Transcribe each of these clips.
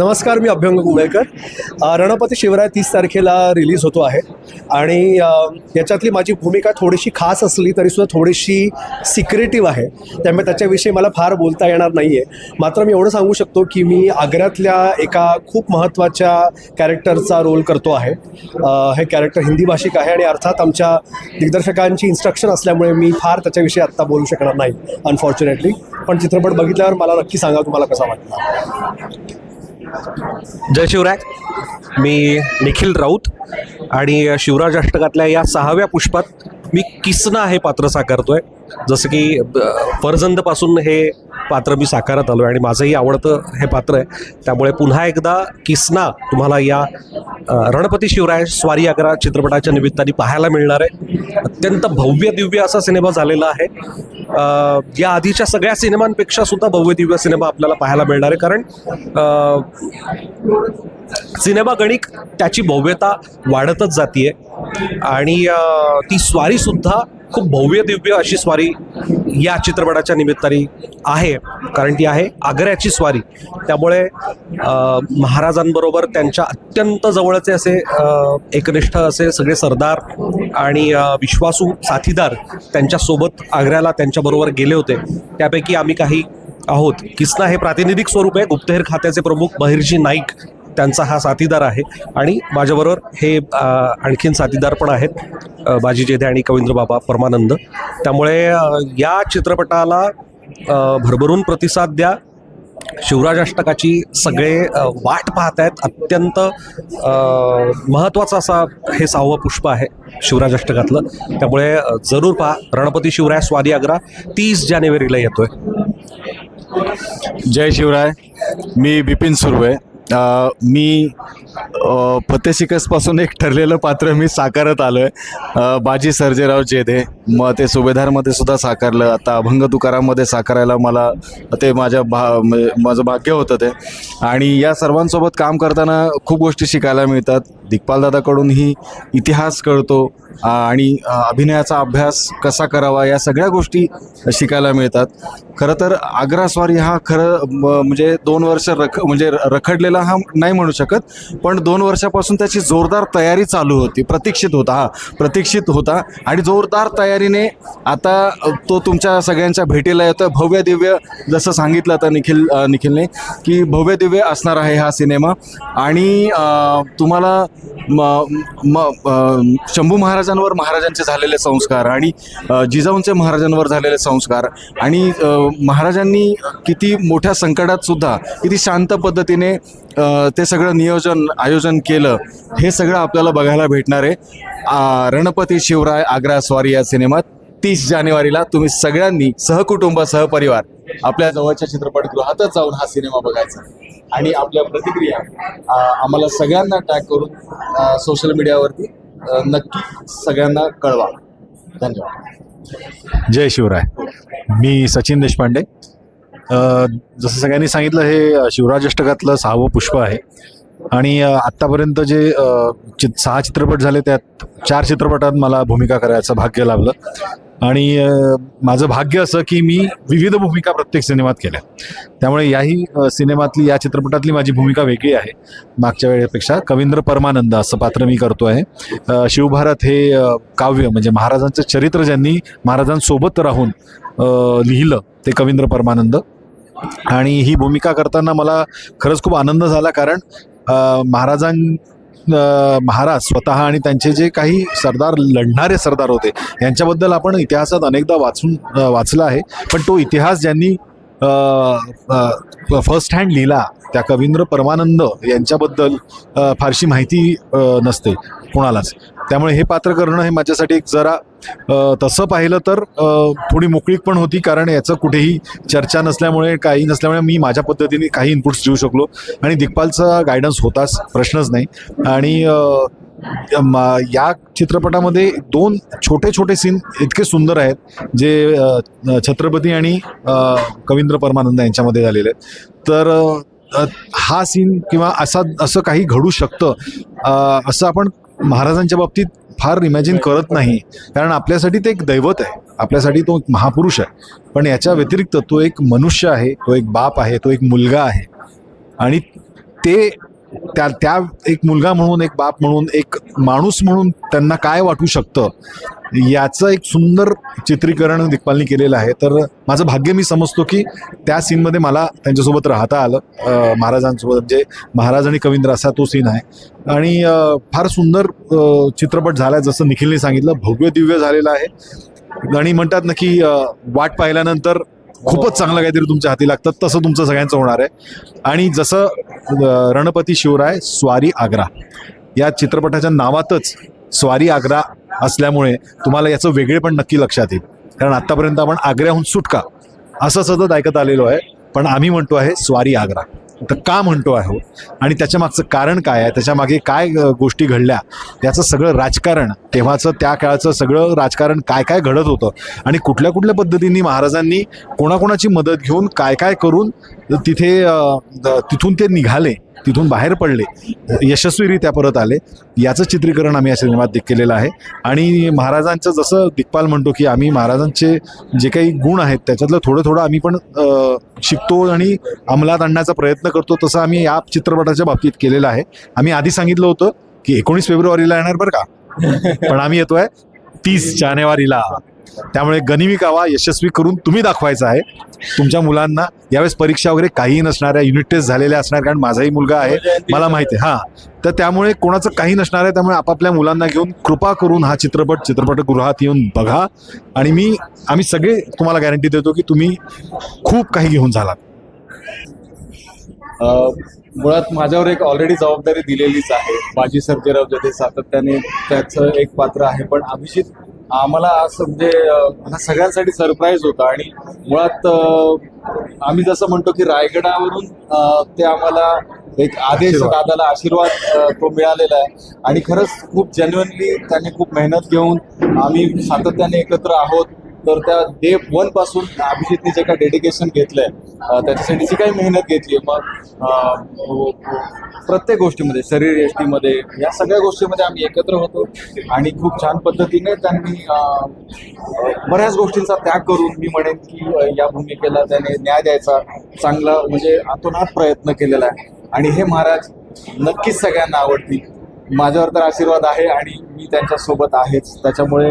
नमस्कार मी अभ्यंग कुंबळेकर रणपती शिवराय तीस तारखेला रिलीज होतो आहे. आणि याच्यातली माझी भूमिका थोडीशी खास असली तरीसुद्धा थोडीशी सिक्रेटिव्ह आहे. त्यामुळे त्याच्याविषयी मला फार बोलता येणार नाही आहे मात्र मी एवढं सांगू शकतो की मी आग्र्यातल्या एका खूप महत्त्वाच्या कॅरेक्टरचा रोल करतो आहे. हे कॅरेक्टर हिंदी भाषिक आहे आणि अर्थात आमच्या दिग्दर्शकांची इन्स्ट्रक्शन असल्यामुळे मी फार त्याच्याविषयी आत्ता बोलू शकणार नाही अनफॉर्च्युनेटली पण चित्रपट बघितल्यावर मला नक्की सांगा तुम्हाला कसा वाटला. जय शिवराय. मी निखिल राऊत आणि शिवराज अष्टकातल्या या सहाव्या पुष्पात मी किसना हे पात्र साकारतोय. जसं की फरजंदपासून हे पात्र मी साकारत आलो आणि माझंही आवडतं हे पात्र आहे. त्यामुळे पुन्हा एकदा किसना तुम्हाला या रणपती शिवराय स्वारी आग्रा चित्रपटाच्या निमित्ताने पाहायला मिळणार आहे. अत्यंत भव्य दिव्य असा सिनेमा झालेला आहे. या आधीच्या सगळ्या सिनेमांपेक्षा सुद्धा भव्य दिव्य सिनेमा आपल्याला पाहायला मिळणार आहे. कारण सिनेमा गणिक त्याची भव्यता वाढतच जाते आणि ती स्वारीसुद्धा खूप भव्य दिव्य अशी स्वारी या चित्रपटाच्या निमित्ताने आहे कारण ती आहे आग्र्याची स्वारी. त्यामुळे महाराजांबरोबर त्यांच्या अत्यंत जवळचे असे एकनिष्ठ असे सगळे सरदार आणि विश्वासू साथीदार त्यांच्यासोबत आग्र्याला त्यांच्याबरोबर गेले होते. त्यापैकी आम्ही काही आहोत. किसना हे प्रातिनिधिक स्वरूप आहे. गुप्तहेर खात्याचे प्रमुख बहिर्जी नाईक त्यांचा हा साथीदार आहे. आणि माझ्याबरोबर हे आणखीन साथीदार पण आहेत बाजी जेधे आणि कवींद्र बाबा परमानंद. त्यामुळे या चित्रपटाला भरभरून प्रतिसाद द्या. शिवराज अष्टकाची सगळे वाट पाहत आहेत. अत्यंत महत्त्वाचा महत्त्वाचं असा हे सहावं पुष्प आहे शिवराज अष्टकातलं. त्यामुळे जरूर पहा. रणपती शिवराय स्वादी आग्रा तीस जानेवारीला येतोय. जय शिवराय. मी बिपिन सुर्वे. मी अ, फतेशिकसपासून एक ठरलेलं पात्र मी साकारत आलो आहे बाजी सर्जेराव जेधे मग ते सुभेदारमध्ये सुद्धा साकारलं. आता अभंग तुकाराममध्ये साकारायला मला ते माझ्या भा म्हणजे माझं भाग्य होतं ते. आणि या सर्वांसोबत काम करताना खूप गोष्टी शिकायला मिळतात. दिग्पालदादाकडूनही इतिहास कळतो. आणि अभिनयाचा अभ्यास कसा करावा या सगळ्या गोष्टी शिकायला मिळतात. खरं तर आग्रास्वारी हा खरं म्हणजे दोन वर्ष रख म्हणजे रखडलेला हा नाही म्हणू शकत पण दोन वर्षापासून त्याची जोरदार तयारी चालू होती प्रतीक्षित होता हा प्रतीक्षित होता. आणि जोरदार तयारीने आता तो तुमच्या सगळ्यांच्या भेटीला येतो भव्य दिव्य जसं सांगितलं आता निखिल निखिलने की भव्य दिव्य असणार आहे हा सिनेमा. आणि तुम्हाला म म शंभू शंभू महाराजांवर महाराजांचे झालेले संस्कार आणि जिजाऊंचे महाराजांवर झालेले संस्कार आणि महाराजांनी किती मोठ्या संकटात सुद्धा किती शांत पद्धतीने ते सगळं नियोजन आयोजन केलं हे सगळं आपल्याला बघायला भेटणार आहे. रणपती शिवराय आग्रा स्वारी या सिनेमात तीस जानेवारीला तुम्ही सगळ्यांनी सहकुटुंब सहपरिवार आपल्या जवळच्या चित्रपटगृहातच जाऊन हा सिनेमा बघायचा. आणि आपल्या प्रतिक्रिया आम्हाला सगळ्यांना टॅग करून सोशल मीडियावरती नक्की सगळ्यांना कळवा. धन्यवाद. जय शिवराय. मी सचिन देशपांडे. जसं सगळ्यांनी सांगितलं हे शिवराज अष्टकातलं सहावं पुष्प आहे. आणि आत्तापर्यंत जे चित सहा चित्रपट झाले त्यात चार चित्रपटात मला भूमिका करायचं भाग्य लाभलं. आणि माझं भाग्य असं की मी विविध भूमिका प्रत्येक सिनेमात केल्या. त्यामुळे याही सिनेमातली या चित्रपटातली माझी भूमिका वेगळी आहे. मागच्या वेळेपेक्षा कवींद्र परमानंद असं पात्र मी करतो आहे. शिवभारत हे काव्य म्हणजे महाराजांचं चरित्र ज्यांनी महाराजांसोबत राहून लिहिलं ते कवींद्र परमानंद. आणि ही भूमिका करताना मला खरंच खूप आनंद झाला कारण महाराजां महाराज स्वतः आणि त्यांचे जे काही सरदार लढणारे सरदार होते यांच्याबद्दल आपण इतिहासात अनेकदा वाचून वाचला वाचलं आहे. पण तो इतिहास ज्यांनी फर्स्ट हँड लिहिला त्या कवींद्र परमानंद यांच्याबद्दल फारशी माहिती नसते. कोणालाच. त्यामुळे हे पात्र करणं हे माझ्यासाठी एक जरा तसं पाहिलं तर थोडी मोकळीक पण होती कारण याचं कुठेही चर्चा नसल्यामुळे काही नसल्यामुळे मी माझ्या पद्धतीने काही इनपुट्स देऊ शकलो. आणि दिग्पालचा गायडन्स होताच प्रश्नच नाही. आणि या चित्रपटामध्ये दोन छोटे छोटे सीन इतके सुंदर आहेत जे छत्रपती आणि कवींद्र परमानंद यांच्यामध्ये झालेले आहेत. तर हा सीन किंवा असा असं काही घडू शकतं असं आपण महाराजांच्या बाबतीत फार इमॅजिन करत नाही. कारण आपल्यासाठी ते एक दैवत आहे. आपल्यासाठी तो एक महापुरुष आहे. पण याच्या व्यतिरिक्त तो एक मनुष्य आहे तो एक बाप आहे तो एक मुलगा आहे. आणि ते त्या त्या एक मुलगा म्हणून एक बाप म्हणून एक माणूस म्हणून त्यांना काय वाटू शकतं? याचं एक सुंदर चित्रीकरण दिग्पालनी केलेलं आहे. तर माझं भाग्य मी समजतो की त्या सीनमध्ये मला त्यांच्यासोबत राहता आलं महाराजांसोबत. म्हणजे महाराज आणि कवींद्र असा तो सीन आहे. आणि फार सुंदर चित्रपट झाला आहे जसं निखिलने सांगितलं. भव्य दिव्य झालेलं आहे. आणि म्हणतात ना की वाट पाहिल्यानंतर खूपच चांगलं काहीतरी तुमच्या हाती लागतं. तसं तुमचं सगळ्यांचं होणार आहे. आणि जसं रणपती शिवराय स्वारी आग्रा. या चित्रपटाच्या नावातच स्वारी आग्रा असल्यामुळे तुम्हाला याचं वेगळे पण नक्की लक्षात येईल. कारण आत्तापर्यंत आपण आग्र्याहून सुटका असं सतत ऐकत आलेलो आहे. पण आम्ही म्हणतो आहे स्वारी आग्रा. तर का म्हणतो आहोत आणि त्याच्या मागचं कारण काय आहे? त्याच्यामागे काय गोष्टी घडल्या? त्याचं सगळं राजकारण तेव्हाचं त्या काळचं सगळं राजकारण काय काय घडत होतं? आणि कुठल्या कुठल्या पद्धतींनी महाराजांनी कोणाकोणाची मदत घेऊन काय काय करून तिथे द- तिथून ते निघाले? तिथून बाहेर पडले. यशस्वीरित्या परत आले. याचं चित्रीकरण आम्ही या सिनेमात केलेलं आहे. आणि महाराजांचं जसं दिग्पाल म्हणतो की आम्ही महाराजांचे जे काही गुण आहेत त्याच्यातलं थोडं थोडं आम्ही पण शिकतो आणि अंमलात आणण्याचा प्रयत्न करतो तसं आम्ही या चित्रपटाच्या बाबतीत केलेलं आहे. आम्ही आधी सांगितलं होतं की एकोणीस फेब्रुवारीला येणार बरं का? पण आम्ही येतोय तीस जानेवारीला. त्यामुळे गनिमी कावा यशस्वी करून तुम्ही दाखवायचा आहे. तुमच्या मुलांना यावेळेस परीक्षा वगैरे काहीही नसणार आहे युनिट टेस्ट झालेल्या असणार कारण माझाही मुलगा आहे. मला माहिती आहे. हां. तर त्यामुळे कोणाचं काही नसणार आहे त्यामुळे आपापल्या मुलांना घेऊन कृपा करून हा चित्रपट चित्रपटगृहात येऊन बघा. आणि मी आम्ही सगळे तुम्हाला गॅरंटी देतो की तुम्ही खूप काही घेऊन झालात मुळात माझ्यावर एक ऑलरेडी जबाबदारी दिलेलीच आहे. बाजी सर्जेराव जथे सातत्याने त्याचं एक पात्र आहे. पण अभिजित आम्हाला असं म्हणजे हा सगळ्यांसाठी सरप्राईज होता आणि मुळात आम्ही जसं म्हणतो की रायगडावरून ते आम्हाला एक आदेश दादाला आशीर्वाद तो मिळालेला आहे. आणि खरंच खूप जेन्युअनली त्यांनी खूप मेहनत घेऊन आम्ही सातत्याने एकत्र आहोत. तर त्या डे वनपासून अभिजितने जे काही डेडिकेशन घेतलंय त्याच्यासाठी जी काही मेहनत घेतली मग प्रत्येक गोष्टीमध्ये शरीर यष्टीमध्ये या सगळ्या गोष्टीमध्ये आम्ही एकत्र होतो. आणि खूप छान पद्धतीने त्यांनी बऱ्याच गोष्टींचा त्याग करून मी म्हणेन की या भूमिकेला त्याने न्याय द्यायचा चांगला म्हणजे आतोनात प्रयत्न केलेला आहे. आणि हे महाराज नक्कीच सगळ्यांना आवडतील. माझ्यावर तर आशीर्वाद आहे आणि मी त्यांच्यासोबत आहेच. त्याच्यामुळे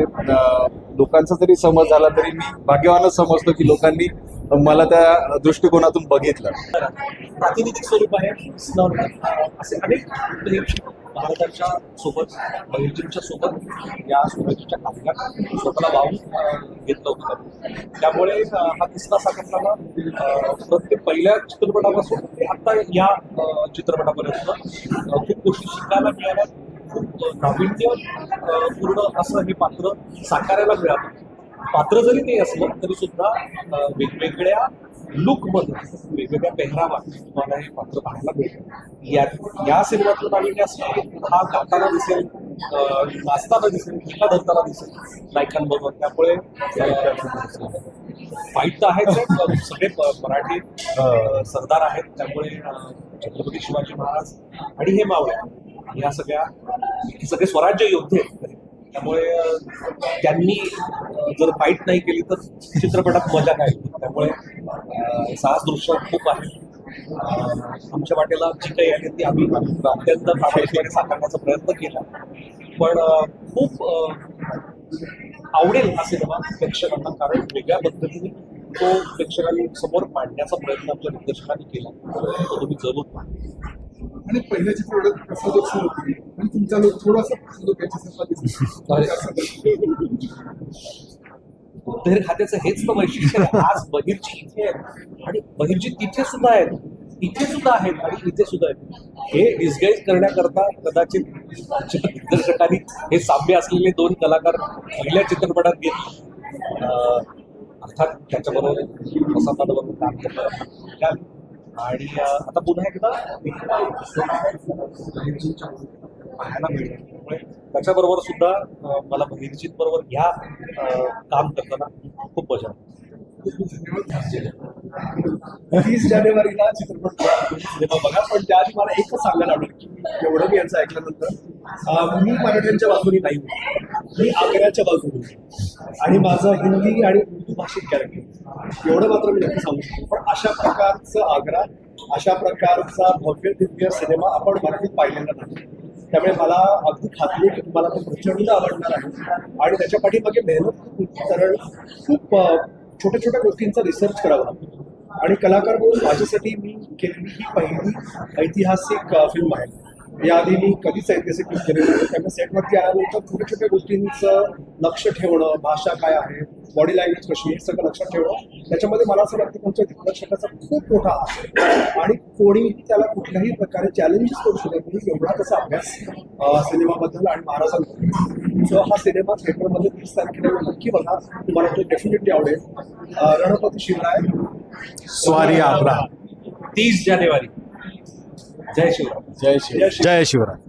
लोकांचा जरी समज झाला तरी मी भाग्यवानच समजतो की लोकांनी मला त्या दृष्टिकोनातून बघितलं. प्रातिनिधिक स्वरूप आहे. असे अनेक भारताच्या सोबत बहिर्जींच्या सोबत या सुरक्षेच्या खात्यात स्वतःला वाहून घेतलं होतं. त्यामुळे हा तिसरा साकारताना प्रत्येक म्हणजे पहिल्या चित्रपटापासून आता या चित्रपटापर्यंत खूप गोष्टी शिकायला मिळाल्या. खूप नाविन्य पूर्ण असं हे पात्र साकारायला मिळालं. पात्र जरी ते असलं तरी सुद्धा वेगवेगळ्या लुकमध्ये वेगवेगळ्या पेहरावात तुम्हाला हे पात्र पाहायला मिळतं. या या सिनेमातलं नाविन्य असं की हा गाताना दिसेल नाचताना दिसेल टीका धरताना दिसेल. नायकांबरोबर. त्यामुळे फाईट तर आहेच सगळे मराठी सरदार आहेत. त्यामुळे छत्रपती शिवाजी महाराज आणि हे मावळे. या सगळ्या सगळे स्वराज्य योद्धे आहेत. त्यामुळे त्यांनी जर फाईट नाही केली तर चित्रपटात मजा काय त्यामुळे साहस दृश्य खूप आहे. आमच्या वाटेला जी काही आहे ती आम्ही अत्यंत प्रामाणिकपणे साकारण्याचा प्रयत्न केला. पण खूप आवडेल हा सिनेमा प्रेक्षकांना कारण वेगळ्या पद्धतीने तो प्रेक्षकांनी समोर मांडण्याचा प्रयत्न आमच्या दिग्दर्शकांनी केला. तो तुम्ही जरूर पहा. आणि पहिल्या चित्रपटात प्रसाद सुरू आणि तुमचा लोक थोडासा खात्याचं हेच तर वैशिष्ट्य आहे. आज बहिर्जी इथे आहेत. आणि बहिर्जी तिथे सुद्धा आहेत. इथे सुद्धा आहेत आणि इथे सुद्धा आहेत. हे डिस्गाईज करण्याकरता कदाचित दिग्दर्शकांनी हे साम्य असलेले दोन कलाकार पहिल्या चित्रपटात घेतले अं, अर्थात त्याच्याबरोबर प्रसादाबरोबर काम करणार आणि आता पुन्हा एकदा पाहायला मिळते त्यामुळे त्याच्याबरोबर सुद्धा मला निश्चित बरोबर ह्या काम करताना खूप मजा तीस जानेवारीला चित्रपट सिनेमा बघा पण त्याआधी मला एकच सांगायला आवडेल की एवढं मी यांचं ऐकल्यानंतर मी मराठ्यांच्या बाजूने नाही मी आग्र्याच्या बाजूने आणि माझं हिंदी आणि उर्दू भाषिक कॅरेक्टर एवढं मात्र मी नक्की सांगू शकतो. पण अशा प्रकारचं आग्रा अशा प्रकारचा भव्य दिव्य सिनेमा आपण मराठीत पाहिलेला नाही. त्यामुळे मला अगदी खात्री आहे की तुम्हाला तो प्रचंड आवडणार आहे. आणि त्याच्या पाठीमागे मेहनत खूप कारण खूप छोट्या छोट्या गोष्टींचा रिसर्च करावा लागतो. आणि कलाकार म्हणून माझ्यासाठी मी केलेली ही पहिली ऐतिहासिक फिल्म आहे. याआधी मी कधीच ऐतिहासिक फिल्म केलेली नाही. त्यामुळे सेटवरती आल्यानंतर छोट्या छोट्या गोष्टींचं लक्ष ठेवणं भाषा काय आहे बॉडी लँग्वेज कशी आहे हे सगळं लक्षात ठेवणं त्याच्यामध्ये मला असं वाटतं तुमच्या दिग्दर्शकाचा खूप मोठा हात आहे. आणि कोणीही त्याला कुठल्याही प्रकारे चॅलेंजेस करू शकत नाही एवढा त्याचा अभ्यास सिनेमाबद्दल आणि महाराजांबद्दल सो हा सिनेमा थिएटरमध्ये तीस तारखेला नक्की बघा. तुम्हाला तो डेफिनेटली आवडेल. रणपती शिवराय. स्वारी आग्रा. तीस जानेवारी. जय शिवराय जय श्री जय श्री जय शिवराय